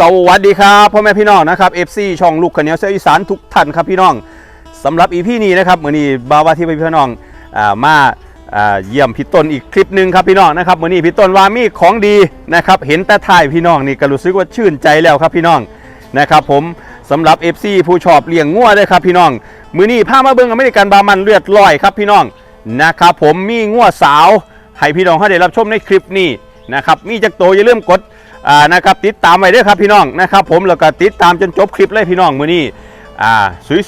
สวัสดีครับพ่อแม่พี่น้องนะครับ FC ช่องลูกขนเนียวเสียอีสานทุกท่านครับพี่น้องสำหรับอีพี่นี้นะครับมื่อนี้บาวาที่พี่น้องอมาเยี่ยมพี่ต้นอีกคลิปหนึ่งครับพี่น้องนะครับมื่อนี้พี่ต้นว่ามีของดีนะครับเห็นแต่ถ่ายพี่น้องนี่ก็รู้สึกว่าชื่นใจแล้วครับพี่น้องนะครับผมสำหรับ FC ผู้ชอบเลี้ยงงัวด้วยครับพี่น้อง มือนี้พามาเบิ่งอเมริกันบามันเลือดลอยครับพี่น้องนะครับผมมีงัวสาวให้พี่น้องเขาได้รับชมในคลิปนี้นะครับมีจักโตอย่าลืมกด อ่านะครับติดตามไว้ด้วยครับพี่น้องนะครับ ผมแล้วก็ติดตามจนจบคลิปเลยพี่น้องมือนี้อ่า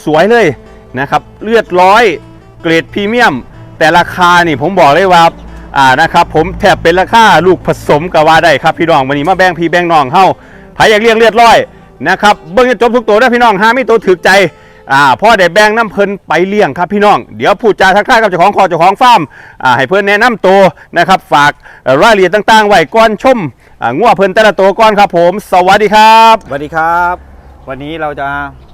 สวยๆเลยนะครับเลือดร้อยเกรดพรีเมียม แต่ราคานี่ผมบอกเลยว่าอ่านะครับผมแทบเป็นราคาลูกผสมกับว่าได้ครับพี่น้องวันนี้มาแบ่งพี่แบ่งน้องเฮาใครอยากเลี้ยงเลือดร้อยนะครับเบิ่งจนจบทุกตัวได้พี่น้องห้ามีตัวถือใจอ่าพ่อได้แบ่งน้ำเพลินไปเลี้ยงครับพี่น้อง เดี๋ยวพูดจาทักทายกับเจ้าของคอเจ้าของฟาร์มอ่าให้เพิ่อนแนะนำตัวนะครับ ฝากรายละเอียดต่างๆไว้ก่อนชมอ่า งัวเพิ่นแต่ละตัวก่อนครับผม สวัสดีครับ สวัสดีครับ วันนี้เราจะ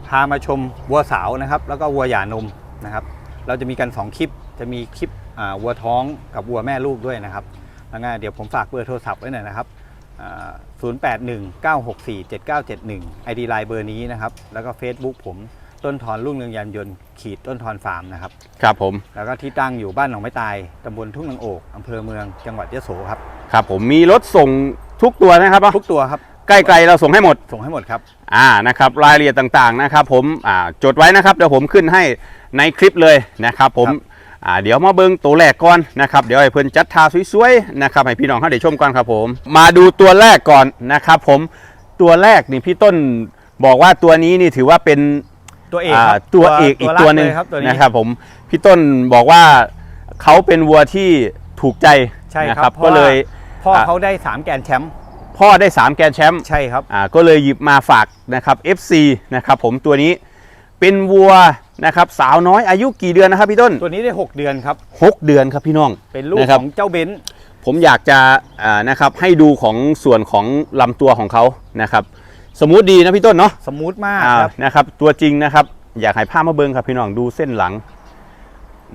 พามาชมวัวสาวนะครับ แล้วก็วัวหย่านมนะครับ เราจะมีกัน 2 คลิป จะมีคลิปอ่าวัวท้องกับวัวแม่ลูกด้วยนะครับแล้วงั้นเดี๋ยวผมฝากเบอร์โทรศัพท์ไว้หน่อยนะครับศูนย์แปดหนึ่งเก้าหกสี่เจ็ดเก้าเจ็ดหนึ่งไอดีไลน์เบอร์นี้นะครับ แล้วก็ Facebook ผมต้นทอนรุ่งเรืองยานยนต์ขีดต้นทอนฟาร์มนะครับ ครับผม แล้วก็ที่ตั้งอยู่บ้านหนองไม้ตายตำบลทุ่งนางโอกอำเภอเมืองจังหวัดยะโสครับ ครับผมมีรถส่ง ทุกตัวนะครับเนอะทุกตัวครับใกล้ๆเราส่งให้หมด ส่งให้หมดครับ อ่า นะครับ รายละเอียดต่างๆ นะครับ ผม อ่า จดไว้นะครับ เดี๋ยวผมขึ้นให้ในคลิปเลยนะครับ ผมครับอ่า เดี๋ยวมาเบิ้งตัวแรกก่อนนะครับ เดี๋ยวให้เพิ่นจัดทาสวยๆ นะครับ ให้พี่น้องเขาได้ชมก่อนครับผม มาดูตัวแรกก่อนนะครับ ผม ตัวแรกนี่พี่ต้นบอกว่าตัวนี้นี่ถือว่าเป็นตัวเอกครับาตัวเอกอีกตัวหนึ่งรัเลยครับตัวนี้นะครับ ผม พี่ต้นบอกว่าเขาเป็นวัวที่ถูกใจใช่นะคครัรับบก็เลย พ่ออะเขาได้ 3 แกรนด์แชมป์พ่อได้ 3 แกรนด์แชมป์ใช่ครับอ่าก็เลยหยิบมาฝากนะครับ FC นะครับผมตัวนี้เป็นวัวนะครับสาวน้อยอายุกี่เดือนนะครับพี่ต้น ตัวนี้ได้ 6 เดือนครับ 6 เดือนครับพี่น้องเป็นลูกนะครับของเจ้าเบนซ์ผมอยากจะอ่านะครับให้ดูของส่วนของลำตัวของเขานะครับสมมุติดีนะพี่ต้นเนาะสมูทมากอ่าครับนะครับตัวจริงนะครับอยากให้ภาพมาเบิ้งครับพี่น้องดูเส้นหลัง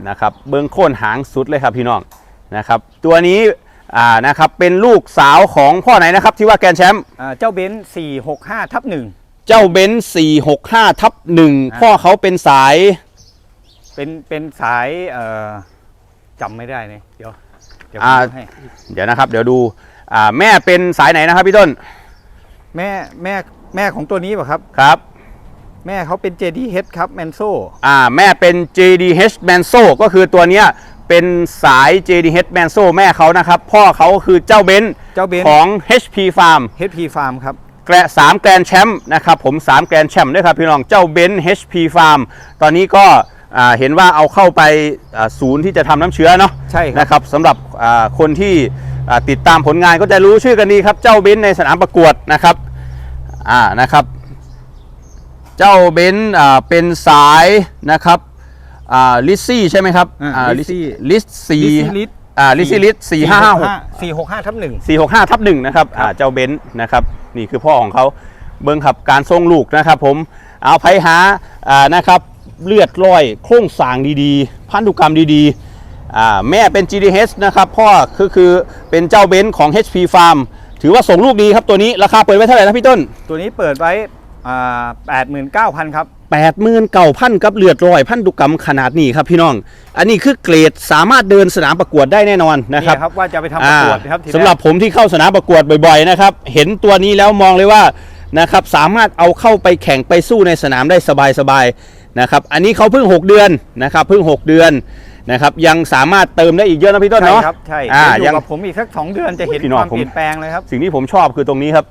นะครับเบิ้งโค่นหางสุดเลยครับพี่น้องนะครับตัวนี้ อ่านะครับเป็นลูกสาวของพ่อไหนนะครับที่ว่าแกรนด์แชมป์อ่าเจ้าเบนซ์465ทับหนึ่งเจ้าเบนซ์465ทับหนึ่งอ่าพ่อเขาเป็นสายเป็นเป็นสายเอ่อจำไม่ได้เนี่ยเดี๋ยวเดี๋ยวผมอ่าดูให้เดี๋ยวนะครับ เดี๋ยวดูอ่าแม่เป็นสายไหนนะครับพี่ต้นแม่แม่แม่ของตัวนี้ป่ะครับ ครับแม่เขาเป็น JDH ครับแมนโซ อ่าแม่เป็น JDH Manso ก็คือตัวเนี้ย เป็นสาย JDH Manso แม่เขานะครับ พ่อเขาคือเจ้าเบนซ์เจ้าเบนซ์ ของ HP Farm HP Farm ครับ แกรสามแกรนด์แชมป์นะครับผม3แกรนด์แชมป์ด้วยครับพี่น้องเจ้าเบนซ์ HP Farm ตอนนี้ก็อ่าเห็นว่าเอาเข้าไปอ่าศูนย์ที่จะทำน้ำเชื้อเนาะใช่ครับ นะครับสำหรับอ่าคนที่อ่าติดตามผลงานก็จะรู้ชื่อกันดีครับ เจ้าเบนซ์ในสนามประกวดนะครับอ่านะครับ เจ้าเบนซ์อ่าเป็นสายนะครับ อ่าลิซซี่ใช่ไหมครับอ่าอ่า Lizzy ลิซสี่ลิสอ่าลิซซี่ลิซสี่ห้าห้าหก สี่หกห้าทับหนึ่ง 465ทับหนึ่งนะครับครับอ่าเจ้าเบนซ์นะครับนี่คือพ่อของเขาเบิ้งขับการทรงลูกนะครับผมเอาไผหาอ่านะครับเลือดร้อยโครงสร้างดีๆ พันธุกรรมดีๆอ่าแม่เป็น GDH นะครับพ่อคือคือเป็นเจ้าเบนซ์ของ HP Farm ถือว่าส่งลูกดีครับตัวนี้ราคาเปิดไว้เท่าไหร่นะพี่ต้น ตัวนี้เปิดไว้แปดหมื่นเก้าพันครับ 8 9 0 0 0กับเลือดร้อยพันธุกรรมขนาดนี้ครับพี่น้อง อันนี้คือเกรดสามารถเดินสนามประกวดได้แน่นอนนะครับนี่ครับว่าจะไปทำประกวดนะครับทีแกสำหรับผมที่เข้าสนามประกวดบ่อยๆนะครับเห็นตัวนี้แล้วมองเลยว่านะครับสามารถเอาเข้าไปแข่งไปสู้ในสนามได้สบายๆนะครับอันนี้เขาเพิ่ง 6 เดือนนะครับเพิ่ง 6 เดือนนะครับยังสามารถเติมได้อีกเยอะนะพี่ต้นใช่เนาะครับใช่อ่าอยัยู่งกับผมอีกสักสองเดือนจะเห็นพี่น้องความผมเปลี่ยนแปลงเลยครับสิ่งที่ผมชอบคือตรงนี้ครับ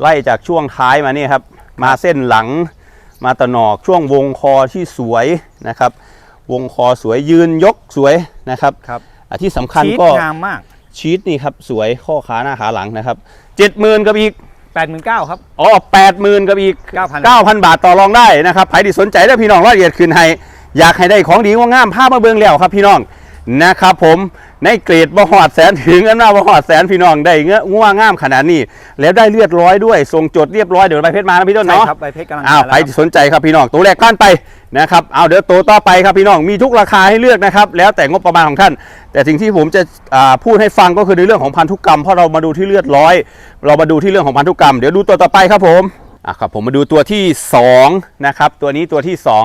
ไล่จากช่วงท้ายมานี่ครับมาเส้นหลัง มาตะหนอกช่วงวงคอที่สวยนะครับ วงคอสวยยืนยกสวยนะครับครับอะที่สำคัญชีสก็งามมากชีตนี่ครับสวยข้อขาหน้าขาหลังนะครับเจ็ดหมื่นกับอีก8 9 0 0 0ครับอ๋อแปดหมื่นกับอีก9,000เก้าพันบาทต่อรองได้นะครับใครที่สนใจได้พี่น้องรายละเอียดคืนให้อยากให้ได้ของดีว่างามภาพมาเบิ่งแล้วครับพี่น้องนะครับผม ในเกรดบ่หอดแสนถึงอันว่าบ่หอดแสนพี่น้องได้เงื้อง่วงง่ามขนาดนี้ แล้วได้เลือดร้อยด้วยส่งจดเรียบร้อยเดี๋ยวใบเพชรมานะพี่ต้นใช่เนาะครับใบเพชรกำลังอ้าวมาใครแล้วครับที่สนใจครับพี่น้องตัวแรกขั้นไปนะครับเอาเดี๋ยวตัวต่อไปครับพี่น้องมีทุกราคาให้เลือกนะครับแล้วแต่งบประมาณของท่าน แต่สิ่งที่ผมจะอ่าพูดให้ฟังก็คือในเรื่องของพันธุกรรมเพราะเรามาดูที่เลือดร้อย เรามาดูที่เรื่องของพันธุกรรมเดี๋ยวดูตัวต่อไปครับผมอะครับผมมาดูตัวที่สองนะครับตัวนี้ตัวที่สอง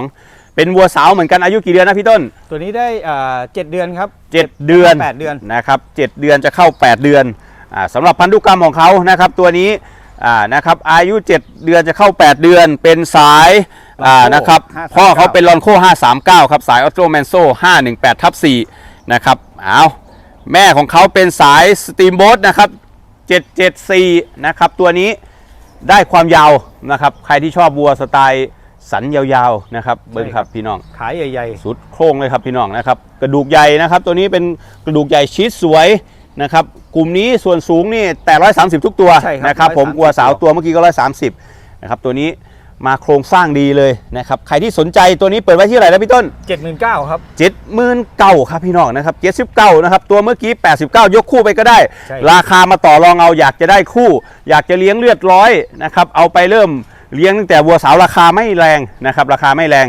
เป็นวัวสาวเหมือนกันอายุกี่เดือนนะพี่ต้น ตัวนี้ได้อ่าเจ็ดเดือนครับเจ็ดเดือนแปดเดือน นะครับเจ็ดเดือนจะเข้า 8 เดือนอาสำหรับพันธุกรรมของเขานะครับตัวนี้อ่านะครับอายุ 7 เดือนจะเข้า 8 เดือน เป็นสายอ่านะครับ539 พ่อเขาเป็นลอนโค539 ครับ สายออโตแมนโซ518ทับ4นะครับเอาแม่ของเขาเป็นสายสตรีมโบ๊ทนะครับ774นะครับตัวนี้ได้ความยาวนะครับใครที่ชอบวัวสไตล์ สันยาวๆนะครับเบิ้งครับพี่น้องขายใหญ่สุดโครงเลยครับพี่น้องนะครับกระดูกใหญ่นะครับ ตัวนี้เป็นกระดูกใหญ่ชีสสวยนะครับกลุ่มนี้ส่วนสูงนี่แต่ร้อยสามสิบทุกตัวใช่ครับนะครับผม130กลัวสาวตัวเมื่อกี้ก็ร้อยสามสิบนะครับตัวนี้มาโครงสร้างดีเลยนะครับใครที่สนใจตัวนี้เปิดไว้ที่เท่าไหร่แล้วพี่ต้นๆเจ็ดหมื่นเก้าครับเจ็ดหมื่นเก้าครับพี่น้องนะครับเจ็ดสิบเก้านะครับตัวเมื่อกี้ 89 ยกคู่ไปก็ได้ใช่ราคามาต่อรองเอาอยากจะได้คู่ อยากจะเลี้ยงเลือดร้อยนะครับเอาไปเริ่ม เลี้ยงตั้งแต่วัวสาวราคาไม่แรงนะครับราคาไม่แรง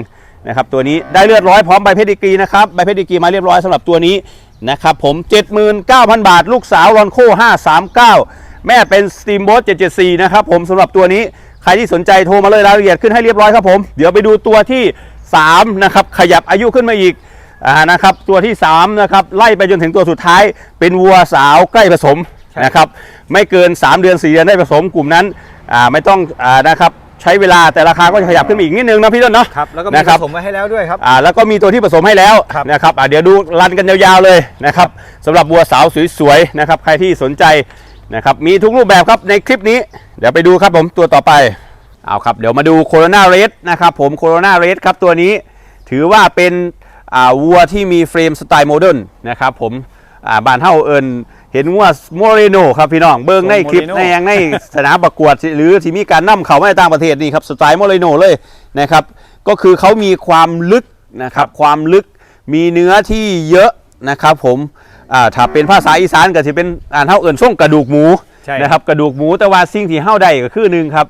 นะครับตัวนี้ได้เลือดร้อยพร้อมใบเพชรดีกรีนะครับใบเพชรดีกรีมาเรียบร้อยสำหรับตัวนี้นะครับผม 79,000 บาท ลูกสาวรอนโค539 แม่เป็นสตีมโบ๊ท774 นะครับผมสำหรับตัวนี้ใครที่สนใจโทรมาเลยรายละเอียดขึ้นให้เรียบร้อยครับผม เดี๋ยวไปดูตัวที่สามนะครับ ขยับอายุขึ้นมาอีกอ่านะครับตัวที่ 3 นะครับ ไล่ไปจนถึงตัวสุดท้าย เป็นวัวสาวใกล้ผสมนะครับไม่เกิน 3 เดือน 4 เดือนได้ผสมกลุ่มนั้นอ่าไม่ต้องอ่านะครับ ใช้เวลาแต่ราคาก็จะขยับขึ้นมาอีกนิดนึงนะพี่ต้นเนาะครับแล้วก็มีนะผครับสมไว้ให้แล้วด้วยครับอ่าแล้วก็มีตัวที่ผสมให้แล้วครับนะครับอ่าเดี๋ยวดูรันกันยาวๆเลยนะครับสำหรับวัวสาวสวยๆนะครับใครที่สนใจนะครับมีทุกรูปแบบครับในคลิปนี้ เดี๋ยวไปดูครับผมตัวต่อไปเอาครับเดี๋ยวมาดูโคโรนาเรสนะครับผมโคโรนาเรสครับตัวนี้ถือว่าเป็นอ่าวัวที่มีเฟรมสไตล์โมเดิร์นนะครับผมอ่าบานเท่าเอิญ เห็นว่าโมเรโนครับพี่น้องเบิ้งในคลิป Moreno ในยังในสนามประกวด หรือที่มีการนำเขามาในต่างประเทศนี่ครับสไตล์โมเรโนเลยนะครับ ก็คือเขามีความลึกนะครับความลึกมีเนื้อที่เยอะนะครับ ผมอ่าถ้าเป็นภาษาอีสานก็จะเป็นอ่านเท่าเอิญส่งกระดูกหมูใช่นะครับกระดูกหมูแต่ว่าสิ่งที่เท่าใดก็คือหนึ่งครับ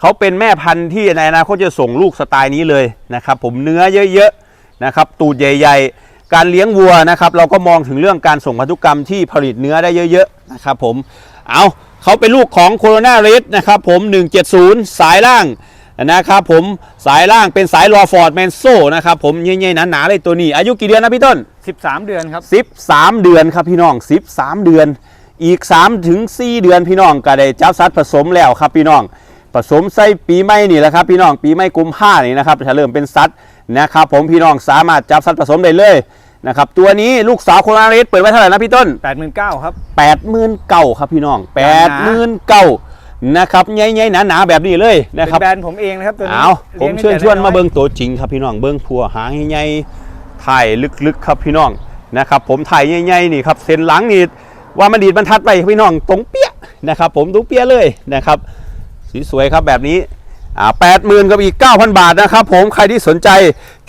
เขาเป็นแม่พันธุ์ที่ในอนาคตจะส่งลูกสไตล์นี้เลยนะครับ ผมเนื้อเยอะๆนะครับตูดใหญ่ ๆ การเลี้ยงวัวนะครับ เราก็มองถึงเรื่องการส่งพันธุกรรมที่ผลิตเนื้อได้เยอะๆนะครับผมเอาเขาเป็นลูกของโคโรนาเรสนะครับผม 170 สายล่างนะครับผมสายล่างเป็นสายรอฟอร์ดแมนโซนะครับผมเย่ๆหนาๆเลยตัวนี้ อายุกี่เดือนนะพี่ต้น 13 เดือนครับ 13 เดือนครับพี่น้อง 13 เดือน อีก3ถึง4เดือนพี่น้องก็ได้จับสัตว์ผสมแล้วครับพี่น้อง ผสมใส่ปีใหม่นี่แหละครับพี่น้องปีใหม่กุมภานี่นะครับจะเริ่มเป็นสัตว์นะครับผมพี่น้องสามารถจับสัตว์ผสมได้เลยนะครับตัวนี้ลูกสาวโคนาริสเปิดไว้เท่าไหร่นะพี่ต้น 89,000ครับ80,000เก่าครับพี่น้องหนา80,000เก่านะครับใหญ่ๆหนาๆแบบนี้เลยนะเป็นครับแบรนด์ผมเองนะครับตัวนี้เอาผมลี้ยงเชิญตั้งชวนแต่มาอยๆเบิ้งตัวจริงครับพี่น้องเบิ้งพัวหางใหญ่ๆถ่ายลึกๆครับพี่น้องนะครับผมถ่ายใหญ่ๆนี่ครับเส้นหลังนี่ว่ามันดีดบรรทัดไปครับพี่น้องตรงเปี้ยนะครับผมตรงเปี้ยเลยนะครับ สวยๆครับแบบนี้แปดหมื่นกับอีก 9,000 บาทนะครับผมใครที่สนใจ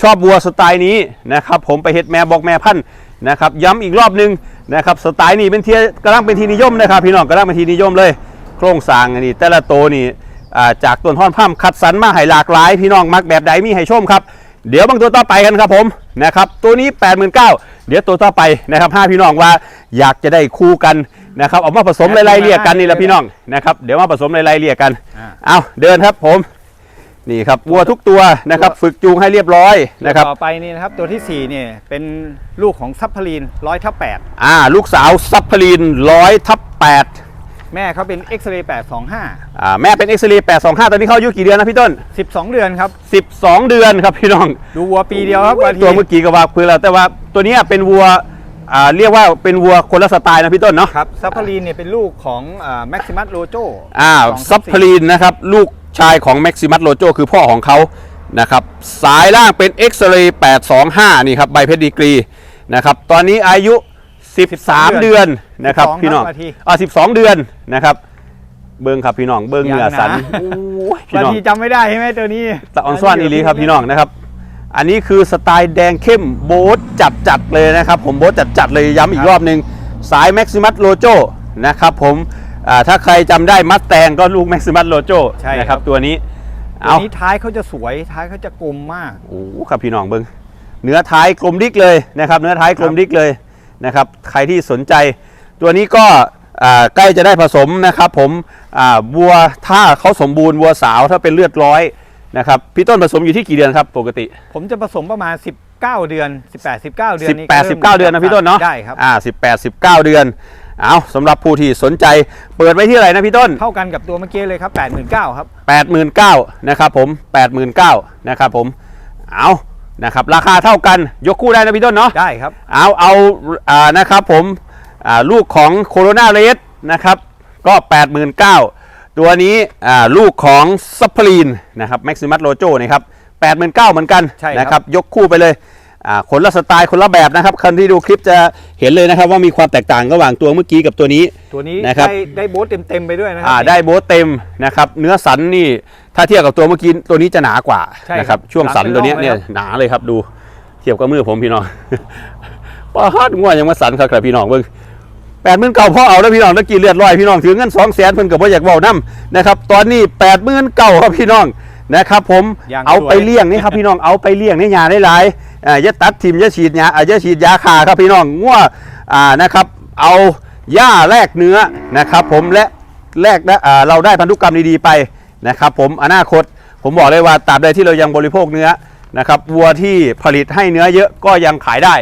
ชอบวัวสไตล์นี้นะครับผมไปเฮ็ดแม่บอกแม่พันธุ์นะครับย้ำอีกรอบหนึงนะครับสไตล์นี้เป็นเทียกำลังเป็นทีนิยมนะครับพี่น้องกำลังเป็นทีนิยมเลย โครงสร้างนนี้แต่ละโตวนี่จากต้นท่อนพั่มคัดสรรมาให้หลากหลาย พี่น้องมักแบบใดมีให้ชมครับเดี๋ยวบางตัวต่อไปกันครับผมนะครับตัวนี้ 8 9 0 0 0เดี๋ยวตัวต่อไปนะครับห้าพี่น้องว่าอยากจะได้คู่กัน นะครับเอามาผสมไล่ๆเลี่ยกันนี่แหละพี่น้องนะครับเดี๋ยวมาผสมไล่ๆเลี่ยกันอ่าเอาเดินครับผมนี่ครับวัวทุกตัวนะครับ ฝึกจูงให้เรียบร้อยนะครับต่อไปนี่นะครับตัวที่ 4 เนี่ยเป็นลูกของซับพลีนร้อยทับแปดอ่า ลูกสาวซับพลีนร้อยทับแปดแม่เขาเป็นเอ็กซเรย์แปดสองห้าอ่าแม่เป็นเอ็กซ์เรย์แปดสองห้าตอนนี้เขาอายุกี่เดือนนะพี่ต้นสิบสองเดือนครับ12เดือนครับพี่น้อง ดูวัวปีเดียวครับวันตัวเมื่อกี้ก็ว่าเพื่อแล้วแต่ว่าตัวเนี้ยเป็นวัว อ่าเรียกว่าเป็นวัวคนละสไตล์นะพี่ต้นเนาะครับซับพลีนเนี่ยเป็นลูกของแม็กซิมัสโลโจอ่าซับพลีนนะครับลูกชายของแม็กซิมัสโลโจคือพ่อของเขานะครับสายล่างเป็นเอ็กซเรย์825 นี่ครับใบเพชรดีกรีนะครับตอนนี้อายุ 13 เดือนนะครับพี่น้องอ่า12 เดือนนะครับเบิ้งครับพี่น้องเบิ้งเหนือสันโอ้ยพี่บางน้องทีจำไม่ได้ใช่ไหมตัวนี้ตะออนซ่อนอีหลีครับพี่น้องนะครับ อันนี้คือสไตล์แดงเข้มโบ๊ทจัดจัดๆเลยนะครับ ผมโบ๊ทจัดจัดๆเลยย้ำอีคกรับรอบหนึ่งสาย Maximus Lojo นะครับผมอ่าถ้าใครจำได้มัดแตงก็ลูก Maximus Lojo ใช่นะคครัรับบตัวนี้ตัวเอานี้ท้ายเขาจะสวยท้ายเขาจะกลมมากโอ้โหครับพี่น้องเบิ้งเนื้อท้ายกลมดิกเลยนะครับ เนื้อท้ายกลมดิกเลยนะครับใครที่สนใจ ตัวนี้ก็อ่าใกล้จะได้ผสมนะครับ ผมอ่าวัวถ้าเขาสมบูรณ์วัวสาวถ้าเป็นเลือดร้อย นะครับพี่ต้นผสมอยู่ที่กี่เดือนครับปกติ ผมจะผสมประมาณ 19 เดือน 18 19 เดือนนี่18 19 เดือนนะพี่ต้นเนาะได้ครับอ่า18 19 เดือนเอาสำหรับผู้ที่สนใจเปิดไว้ที่อะไรนะพี่ต้น เท่ากันกับตัวเมื่อกี้เลยครับ 89,000ครับ89,000นะครับผม89,000นะครับผมเอานะครับราคาเท่ากันยกคู่ได้นะพี่ต้นเนาะได้ครับเอาเอาอ่านะครับผมอ่าลูกของโคโรนาเรสนะครับก็ 89,000 ตัวนี้อ่าลูกของซัพพลีนนะครับแม็กซิมัสโลโจนะครับ89,000เหมือนกันใช่ครับนะครับยกคู่ไปเลยอ่าคนละสไตล์คนละแบบนะครับคนที่ดูคลิปจะเห็นเลยนะครับว่ามีความแตกต่างระหว่างตัวเมื่อกี้กับตัวนี้ตัวนี้นะครับได้ได้โบ๊ทเต็มๆไปด้วยนะครัอ่าได้โบทเต็มนะครับเนื้อสันนี่ถ้าเทียบกับตัวเมื่อกี้ตัวนี้จะหนากว่าใช่ครับนะครับช่วงสันหนาเป็นตัวเนี้ยร่องเลยเนี่ยครับหนาเลยครับดู เทียบกับมือผมพี่น้องป้าดง่วยังมาสันครับพี่น้องเบิ่ง แปดหมื่นเก่าพ่อเอาแล้วพี่น้องตะกี้เลือดลอยพี่น้องถือเงินสองแสนเพิ่นกับว่าอยากเบาน้ำนะครับตอนนี้แปดหมื่นเก่าครับพี่น้องนะครับผมอย่างเอาไปสวย เลี้ยงนี่ครับพี่น้องเอาไปเลี้ยงในยาได้หลายๆอ่าอย่าตัดทิมอย่าฉีดยาอ่าอย่าฉีดยาคาครับพี่น้องง่วอ่านะครับเอาหญ้าแลกเนื้อนะครับผมและแลกนะอ่าเราได้พันธุกรรมดีๆไปนะครับผมอนาคตผมบอกเลยว่าตราบใดที่เรายังบริโภคเนื้อนะครับวัวที่ผลิตให้เนื้อเยอะก็ยังขายได้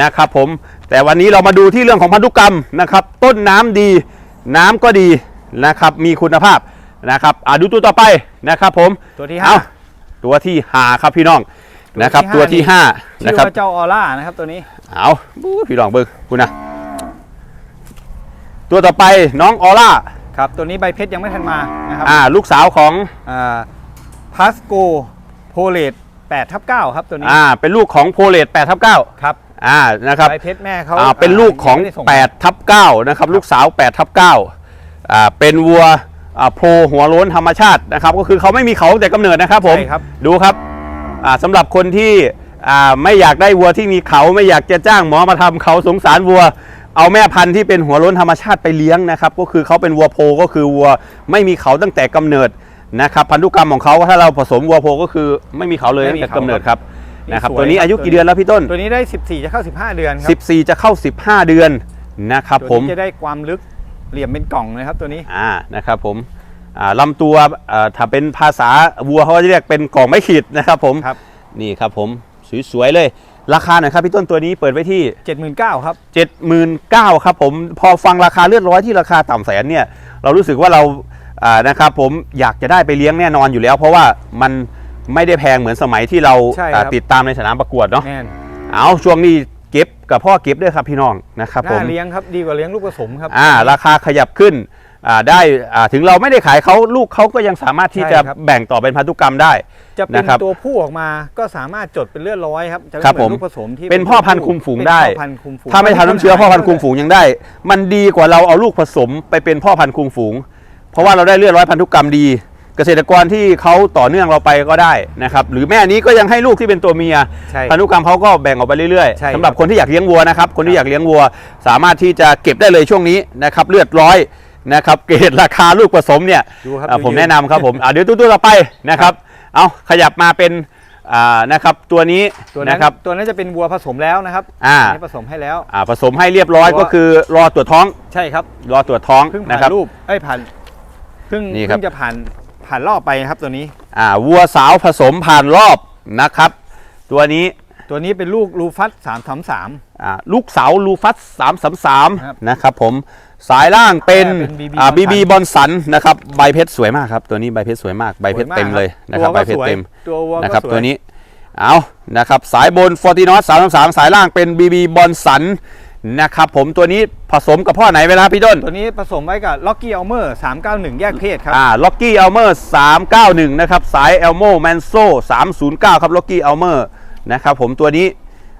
นะครับผมแต่วันนี้เรามาดูที่เรื่องของพันธุกรรมนะครับ ต้นน้ำดีน้ำก็ดีนะครับมีคุณภาพนะครับอ่าดูตัวต่อไปนะครับผมตัวที่เอ้าห้าตัวที่หาครับพี่น้องนะครับตัตัววที่ที่ห้าชื่นะอครับว่าเจ้าออร่านะครับตัวนี้เอาบู๊พี่น้องเบิ้งคุณนะตัวต่อไปน้องออร่าครับตัวนี้ใบเพชรยังไม่ทันมานะครับอ่าลูกสาวของพาสโกโพเลต8ทับ9ครับตัวนี้อ่าเป็นลูกของโพเลต8ทับ9ครับ อ่านะครับใบเพชรแม่เขาอ่าเป็นลูกของยังไม่ได้ส่8ทับ9นะครับลูกสาว8ทับ9อ่าเป็นวัวอ่าโพหัวโล้นธรรมชาตินะครับก็คือเขาไม่มีเขาแต่กำเนิดนะครับผมใช่ครับดูครับอ่าสำหรับคนที่อ่าไม่อยากได้วัวที่มีเขาไม่อยากจะจ้างหมอมาทำเขาสงสารวัวเอาแม่พันธุ์ที่เป็นหัวโล้นธรรมชาติไปเลี้ยงนะครับก็คือเขาเป็นวัวโพก็คือวัวไม่มีเขาตั้งแต่กำเนิดนะครับพันธุกรรมของเขาถ้าเราผสมวัวโพก็คือไม่มีเขาเลยตั้งแต่กำเนิดครับ นะครับตัวนี้อายุกี่เดือนแล้วพี่ต้น ตัวนี้ได้ 14 จะเข้า 15 เดือนครับ14 จะเข้า 15 เดือนนะครับผตัวมนี้จะได้ความลึกเหลี่ยมเป็นกล่องนะครับตัวนี้อ่านะครับผมอ่าลำตัวอ่าถ้าเป็นภาษาวัวเขาจะเรียกเป็นกล่องไม้ขีดนะครับผมครับนี่ครับผมสวยๆเลยราคาหน่อยครับพี่ต้นตัวนี้เปิดไว้ที่ 79,000ครับ79,000ครับผมพอฟังราคาเลือดร้อยที่ราคาต่ำแสนเนี่ยเรารู้สึกว่าเราอ่านะครับผมอยากจะได้ไปเลี้ยงแน่นอนอยู่แล้ว เพราะว่ามัน ไม่ได้แพงเหมือนสมัยที่เราใช่ครับอ่าติดตามในสนามประกวดเนาะแน่นเอาช่วงนี้เก็บกับพ่อเก็บด้วยครับพี่น้องนะครับผม น่าเลี้ยงครับดีกว่าเลี้ยงลูกผสมครับ อ่าราคาขยับขึ้นอ่าได้อ่าถึงเราไม่ได้ขายเขาลูกเขาก็ยังสามารถที่ใช่จะครับ แบ่งต่อเป็นพันธุกรรมได้ จะเป็นนะครับตัวผู้ออกมาก็สามารถจดเป็นเลือดร้อยครับจะไม่ครับเหมือนผมลูกผสมที่เป็นพ่อพันธุ์คุมฝูงได้ เป็นพ่อพันธุ์คุมฝูงถ้าไม่ทำน้ำเชื้อพ่อพันธุ์คุมฝูงยังได้ มันดีกว่าเราเอาลูกผสมไปเป็นพ่อพันธุ์คุมฝูง เพราะว่าเราได้เลือดร้อยพันธุกรรมดี เกษตรกรที่เขาต่อเนื่องเราไปก็ได้นะครับหรือแม่นี้ก็ยังให้ลูกที่เป็นตัวเมียใช่พันธุกรรมเขาก็แบ่งออกไปเรื่อยใช่ ๆสำหรับคนที่อยากเลี้ยงวัวนะครับคนที่อยากเลี้ยงวัว สามารถที่จะเก็บได้เลยช่วงนี้นะครับเลือดร้อยนะครับเกรดราคาลูกผสมเนี่ยดูครับอ่าดูผมยืแนะนำครับผมอ่าเดี๋ยวตัวตัวต่อไปนะครับเอาขยับมาเป็นอ่านะครับตัวนี้ตัวนั้นนะครับ ตัวนั้นจะเป็นวัวผสมแล้วนะครับอ่า นนี้ผสมให้แล้ว อ่าผสมให้เรียบร้อยตัว ก็คือรอตรวจท้อง ใช่ครับรอตรวจท้องเพิ่งนะผ่านครับ รูปเอ้ยผ่านเพิ่งนี่ครับ เพิ่งจะผ่าน ผ่านรอบไปครับตัวนี้ อ่าวัวสาวผสมผ่านรอบนะครับ ตัวนี้ตัวนี้เป็นลูกลูฟัสสามสามสาม อ่าลูกสาวลูฟัสสามสามสามครับนะครับผมสายล่างเป็นเป็น BB อ่าบีบี Bonson บอลสันนะครับใบเพชรสวยมากครับตัวนี้ใบเพชรสวยมากใบเพชรเต็มเลยนะครับใบเพชรเต็ม ตัววัวก็นะครับสวยตัวนี้เอานะครับสายบนฟอร์ตินอสสามสามสายล่างเป็นบีบีบอลสัน นะครับผมตัวนี้ผสมกับพ่อไหนเวลาพี่ต้นตัวนี้ผสมไว้กับล็อกกี้อัลเมอร์สามเก้าหนึ่งแยกเพศครับอ่าล็อกกี้อัลเมอร์391 นะครับ สายเอลโมแมนโซ309 ครับล็อกกี้อัลเมอร์นะครับผมตัวนี้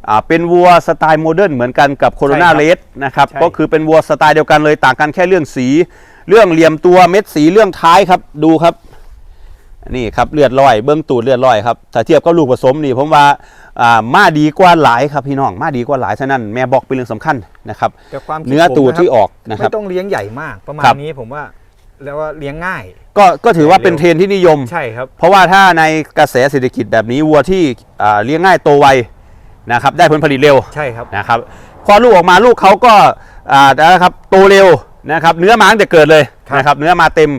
อ่าเป็นวัวสไตล์โมเดิร์นเหมือนกันกับโคโรนาใช่ครับเรสนะครับใช่ก็คือเป็นวัวสไตล์เดียวกันเลยต่างกันแค่เรื่องสี เรื่องเหลี่ยมตัวเม็ดสีเรื่องท้ายครับดูครับ นี่ครับเลือดลอยเบื้องตูดเลือดลอยครับถ้าเทียบกับลูกผสมนี่ผมว่าอ่ามาดีกว่าหลายครับพี่น้องมาดีกว่าหลายฉะนั้นแม่บอกเป็นเรื่องสำคัญนะครับแต่ความคิดเนื้อตูดผมะครับที่ออกนะครับไม่ต้องเลี้ยงใหญ่มาก ประมาณครับ นี้ผมว่า แล้วว่าเลี้ยงง่าย ก็ก็ถือว่าเป็นเทรนด์ที่นิยม ใช่ครับ เพราะว่าถ้าในกระแสเศรษฐกิจแบบนี้วัวที่อ่าเลี้ยงง่ายโตไวนะครับได้ผลผลิตเร็วใช่ครับ นะครับพอลูกออกมาลูกเขาก็อ่านะครับโตเร็วนะครับเนื้อมาตั้งแต่เกิดเลยครับ นะครับเนื้อมาเต็ม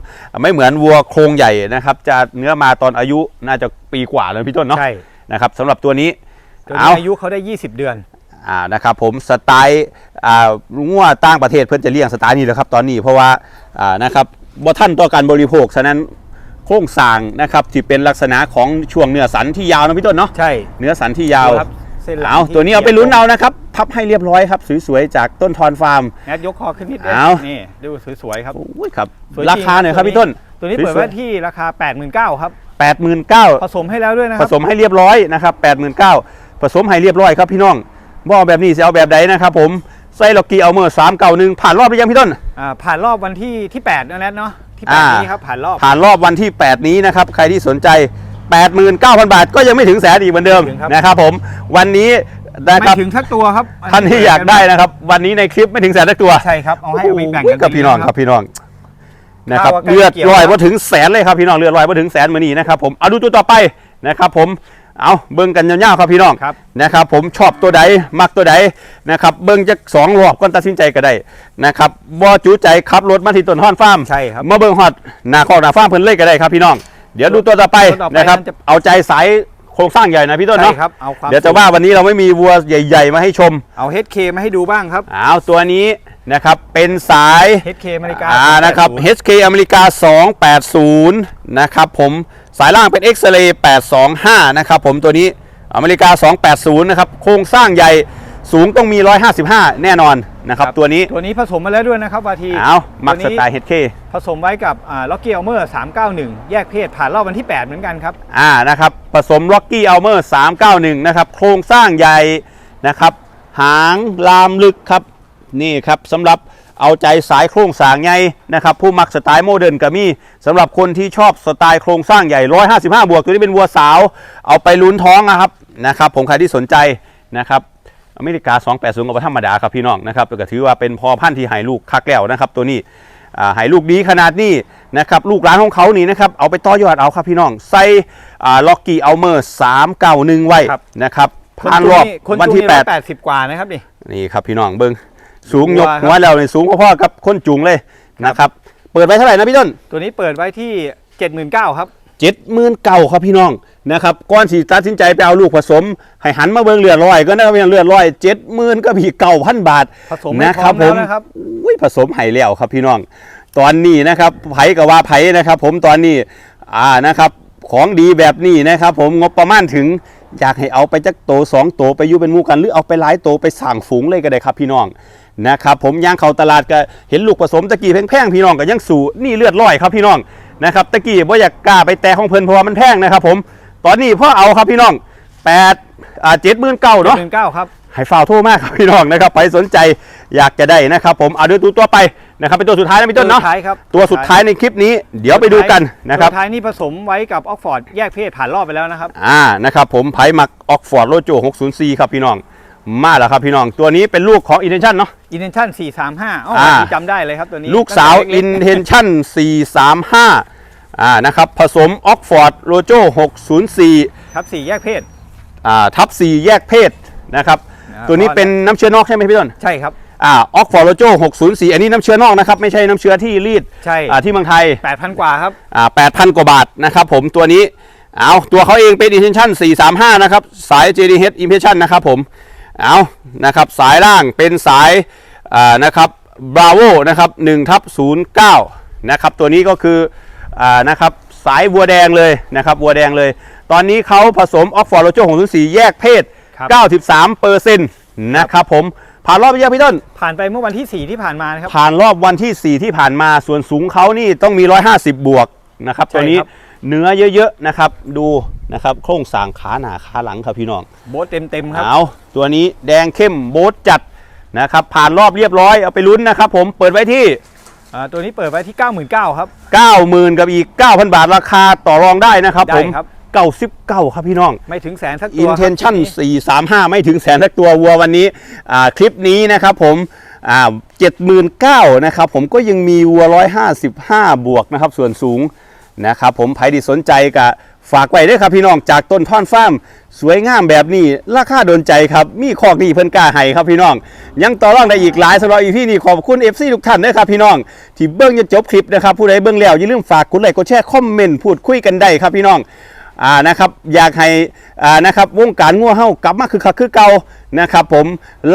ไม่เหมือนวัวโครงใหญ่นะครับ จะเนื้อมาตอนอายุน่าจะปีกว่าแล้วพี่ต้นเนาะใช่นะครับสำหรับตัวนี้ตัวเอานี้อายุเขาได้ 20 เดือนอ่านะครับผมสไตล์อ่างัวต่างประเทศเพื่อนจะเลี้ยงสไตล์นี้แหละครับตอนนี้เพราะว่าอ่านะครับบ่ท่านต่อการบริโภคฉะนั้นโครงสร้างนะครับที่เป็นลักษณะของช่วงเนื้อสันที่ยาวนะพี่ต้นเนาะใช่เนื้อสันที่ยาวดูครับ เส้นหลังเอาที่ตัวนี้เอาไปลุ้นเอานะครับพับให้เรียบร้อยครับสวยๆจากต้นทอนฟาร์มแอดยกคอขึ้นนิดเดียวเอานี่ดูสวยๆครับโอ้ยครับสวยจงราคาหน่อยครับพี่ต้น ตัวนี้เปิดไว้ที่ราคา 89,000ครับแปดหมื่นเก้าผสมให้แล้วด้วยนะคผรับสมให้เรียบร้อยนะครับแปดหมื่นเก้าผสมให้เรียบร้อยครับพี่น้องบ่เอาแบบนี้จะเอาแบบใดนะครับผมไส้ล็อกกี้เอาเมอร์สามเก่าหนึ่งผ่านรอบหรือยังพี่ต้นอ่าผ่านรอบวันที่ที่8นะแนทเนาะที่อ่า8นี้ครับผ่านรอบผ่านรอบวันที่ 8 นี้นะครับใครที่สนใจ 89,000 บาท ก็ยังไม่ถึงแสนอีกเหมือนเดิมไม่ถึงครับ นะครับผมวันนี้นะคไม่รับถึงสักตัวครับท่านที่อยากได้นะครับ วันนี้ในคลิปไม่ถึงแสนสักตัวใช่ครับเอาให้เอาไปแบ่งกัน กับพี่น้องครับพี่น้องนะครับข้าวว่าใกล้เลือดเกี่ยวลอยครับมาถึงแสนเลยครับพี่น้องเลือดลอยมาถึงแสนมือนี้นะครับผมเอาดูตัวต่อไปนะครับผมเอาเบิ่งกันยาวๆครับพี่น้อง ครับ นะครับผมชอบตัวใดมักตัวใดนะครับเบิ่งจะสองรอบก่อนตัดสินใจก็ได้นะครับบ่จูใจขับรถมาที่ต้นห้อนฟาร์มใช่ครับ มาเบิ่งฮอดหน้าคอกหน้าฟาร์มเพิ่นเลยก็ได้ครับพี่น้อง เดี๋ยวดูตัวต่อไปตัวต่อไปนะครับ นั่นจะ เอาใจสายโครงสร้างใหญ่นะพี่ต้นใช่เนาะครับเอาความเดี๋ยวจะว่าวันนี้เราไม่มีวัวใหญ่ ๆ มาให้ชมเอา HK มาให้ดูบ้างครับเอาตัวนี้นะครับเป็นสาย HK อเมริกาอ่านะครับ280 HK อเมริกา 280 นะครับผมสายล่างเป็น X-ray 825 นะครับผมตัวนี้อเมริกา 280 นะครับ โครงสร้างใหญ่ สูงต้องมี 155 แน่นอนนะครับตัวนี้ ตัวนี้ผสมมาแล้วด้วยนะครับวาทีเอามักตัวสนี้ไตล์ HK ผสมไว้กับล็อกเกียลเมอร์391 แยกเพศผ่านรอบวันที่ 8 เหมือนกันครับอ่านะครับผสม Rocky Almer 391 นะครับ โครงสร้างใหญ่นะครับ หางลามลึกครับ นี่ครับสำหรับเอาใจสายโครงสร้างใหญ่นะครับ ผู้มักสไตล์โมเดิร์นก็มีสำหรับคนที่ชอบสไตล์โครงสร้างใหญ่ 155 บวกตัวนี้เป็นวัวสาว เอาไปลุ้นท้องนะครับนะครับผมใครที่สนใจนะครับ อเมริกา 280ก็บ่ธรรมดาครับพี่น้องนะครับก็ถือว่าเป็นพอพันธุ์ที่ให้ลูกคักแล้วนะครับ ตัวนี้อ่าให้ลูกดีขนาดนี้นะครับลูกหลานของเขานี่นะครับเอาไปต่อยอดเอาครับพี่น้องใส่ล็อกกี้เอาเมอร์สามเก้าหนึ่งไว้ครับนะครับผ่านรอบคนวันจูงที่นี่แปด180กว่านะครับนี่นี่ครับพี่น้องเบิ้งสูงยกวัวครับหัวแล้วนี่สูงพ่อๆกับคนจุงเลยนะครับเปิดไว้เท่าไหร่นะพี่ต้นตัวนี้เปิดไว้ที่79,000ครับ เจ็ดหมื่นเก่าครับพี่น้องนะครับก่อนที่ตัดสินใจไปเอาลูกผสม ให้หันมาเบิ้งเลือดลอยก็นะครับพี่น้องเลือดลอยเจ็ดหมื่นก็พี่เก่าพันบาทผสมให้นะพคร้รัอบมผแล้วมนะครับอุ้ยผสมไห่แล้วครับพี่น้อง ตอนนี้นะครับไผ่กับว่าไผ่นะครับ ผมตอนนี้อ่านะครับของดีแบบนี้นะครับผมงบประมาณถึงอยากให้เอาไปจักโตสองโตไปอยู่เป็นหมู่กันหรือเอาไปหลายโตไปสั่งฝูงเลยก็ได้ครับพี่น้องนะครับผมย่างเข้าตลาดก็เห็นลูกผสมตะกี้แพงๆพี่น้องก็ยังสู่นี่เลือดร้อยครับพี่น้อง นะครับตะกี้ว่าอยากกล้าไปแต่ของเพลินเพราะว่ามันแพงนะครับ ผมตอนนี้พ่อเอาครับพี่น้องแปดอ่าเจ็ดหมื่นเก้าเนาะ79,000ครับให้ฝ่าวโทรมากครับพี่น้องนะครับใครสนใจอยากจะได้นะครับ ผมเอาดูตัวตัวไปนะครับเป็นตัวสุดท้ายนะพี่ต้นเนาะตัวสุดท้ายครับตัวสุดท้ายในคลิปนี้เดี๋ยวไปดูกันนะครับตัวท้ายนี่ผสมไว้กับออกฟอร์ดแยกเพศผ่านรอบไปแล้วนะครับอ่านะครับผมไผ่มักออกฟอร์ดโลโจ604 ครับพี่น้อง มาแล้วครับพี่น้องตัวนี้เป็นลูกของอินเทนชั่นเนาะ อินเทนชั่น435อ๋ออ่าจำได้เลยครับตัวนี้ลูกสาว ตั้งแต่อินเล็กเทนชั่น435อ่านะครับผสมออกฟอร์ดโลโจ604ๆครับสี่แยกเพศ อ่าทับ 4 แยกเพศนะครับอ่าตัวนี้เป็นน้ำเชื้อนอกใช่ไหมพี่ต้นใช่ครับ อ่าออกฟอร์โลโจ604 อันนี้น้ำเชื้อนอกนะครับไม่ใช่น้ำเชื้อที่รีดใช่ อ่าที่เมืองไทย 8,000 กว่าครับ อ่า8,000 กว่าบาทนะครับผมตัวนี้ เอาตัวเขาเองเป็น Intention 435 นะครับ สาย JDH Impression นะครับผม เอานะครับสายล่างเป็นสายอ่านะครับ Bravo นะครับ1ทับ09นะครับตัวนี้ก็คืออ่านะครับสายวัวแดงเลยนะครับวัวแดงเลย ตอนนี้เขาผสมออกฟอร์โลโจ604 แยกเพศครับ93เปอร์เซ็นต์นะครับผมผ่านรอบไปยังพี่ต้น ผ่านไปเมื่อวันที่ 4 ที่ผ่านมานะครับ ผ่านรอบวันที่ 4 ที่ผ่านมาส่วนสูงเขานี่ต้องมี 150 บวกนะครับใช่ตัวนี้ครับเนื้อเยอะๆนะครับดู นะครับโครงสร้างขาหนาขาหลังครับพี่น้องโบทเต็มๆครับ เอาตัวนี้แดงเข้มโบ๊ทจัดนะครับผ่านรอบเรียบร้อยเอาไปลุ้นนะครับผมเปิดไว้ที่ อ่าตัวนี้เปิดไว้ที่ 99,000ครับ 90,000 กับอีก 9,000 บาทราคาต่อรองได้นะครับได้ผมครับ 99 ครับพี่น้อง ไม่ถึงแสนสักตัว Intention ครับ435 ไม่ถึงแสนสักตัววัววันนี้อ่าคลิปนี้นะครับผมอ่า79,000นะครับผมก็ยังมีวัว 155 บวกนะครับส่วนสูงนะครับผมใครที่สนใจก็ ฝากไว้ด้วยครับพี่น้องจากต้นท่อนฟาร์มสวยงามแบบนี้ราคาโดนใจครับ มีคอกดีเพิ่นกล้าให้ครับพี่น้อง ยังต่อรองได้อีกหลายสำหรับอีพี่นี่ขอบคุณ FC ทุกท่านด้วยครับพี่น้อง ที่เบิ้งจนจบคลิปนะครับผู้ใดเบิ้งแล้วอย่าลืมฝากกดไลค์กดแชร์คอมเมนต์พูดคุยกันได้ครับพี่น้องอ่านะครับอยากให้อ่านะครับวงการงัวเฮากลับมาคือคักคือเก่านะครับผม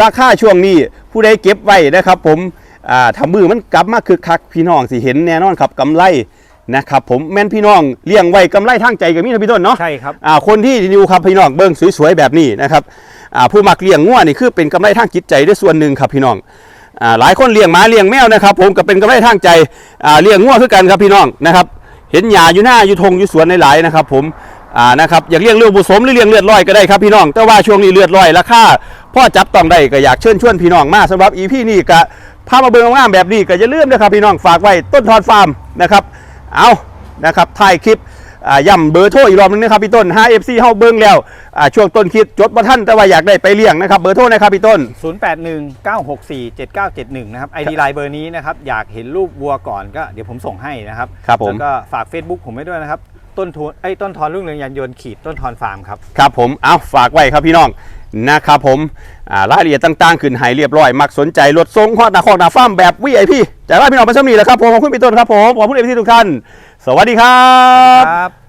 ราคาช่วงนี้ผู้ใดเก็บไว้นะครับผมอ่าทำมือมันกลับมาคือคักพี่น้องสิเห็นแน่นอนครับกำไร นะครับผมแม่นพี่น้องเลี้ยงไว้กำไรทางใจกับมีนะพี่ต้นเนาะใช่ครับ อ่าคนที่อยู่ครับพี่น้องเบิ้งสวยๆแบบนี้นะครับอ่าผู้มักเลี้ยงงัวนี่คือเป็นกำไรทางจิตใจด้วยส่วนหนึ่งครับพี่น้องอ่าหลายคนเลี้ยงหมาเลี้ยงแมวนะครับ ผมก็เป็นกำไรทางใจอ่าเลี้ยงงัวคือกันครับพี่น้องนะครับเห็นหญ้าอยู่หน้าอยู่ทงอยู่สวนหลายๆนะครับผมอ่านะครับอยากเลี้ยงเลือดผสมหรือเลี้ยงเลือดลอยก็ได้ครับพี่น้อง แต่ว่าช่วงนี้เลือดลอยราคาพ่อจับต้องได้ก็อยากเชิญชวนพี่น้องมาสำหรับอีพี่นี่ก็พามาเบิ่งงามๆแบบนี้ก็อย่าลืมนะครับพี่น้องฝากไว้ต้นทอนฟาร์มนะครับ เอานะครับถ่ายคลิปอ่าย่ำเบอร์โทรอีกรอบนึงนะครับพี่ต้น 5FC เฮาเบิ้งแล้วอ่าช่วงต้นคิดจดบ่ท่านแต่ว่าอยากได้ไปเลี้ยงนะครับเบอร์โทรนะครับพี่ต้น 0819647971 นะครับ ID ไลน์เบอร์นี้นะครับ อยากเห็นรูปวัวก่อนก็เดี๋ยวผมส่งให้นะครับครับผมแล้วก็ฝาก Facebook ผมไว้ด้วยนะครับ ต้นทุนไอ้ยต้นทอนรุ่งเรืองยานยนต์ขีดต้นทอนฟาร์มครับ ครับผมเอาฝากไว้ครับพี่น้อง นะครับผมรายละเอียดต่างๆ ขึ้นให้เรียบร้อย มักสนใจรถทรงฮอดนาคอกนาฟ้ามแบบวิไอพี่จากร้านพี่น้องประชามีแหล้วครับผมขอบคุณพี่ต้นครับผมขอบคุณเอฟซีทุกท่าน สวัสดีครับ